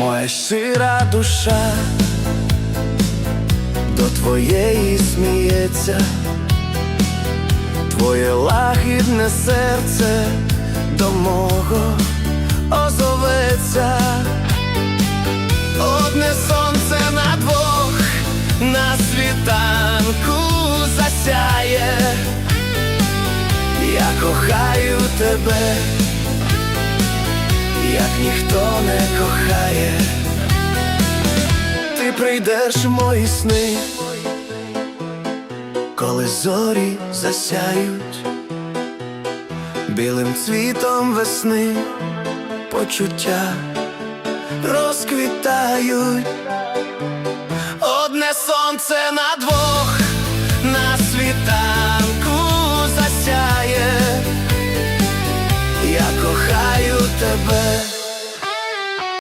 моя щира душа до твоєї сміється, твоє лагідне серце до мого озоветься. Одне сонце на двох на світанку засяє. Я кохаю тебе, як ніхто не кохає. Прийдеш мої сни, коли зорі засяють білим цвітом весни почуття розквітають. Одне сонце на двох на світанку засяє. Я кохаю тебе.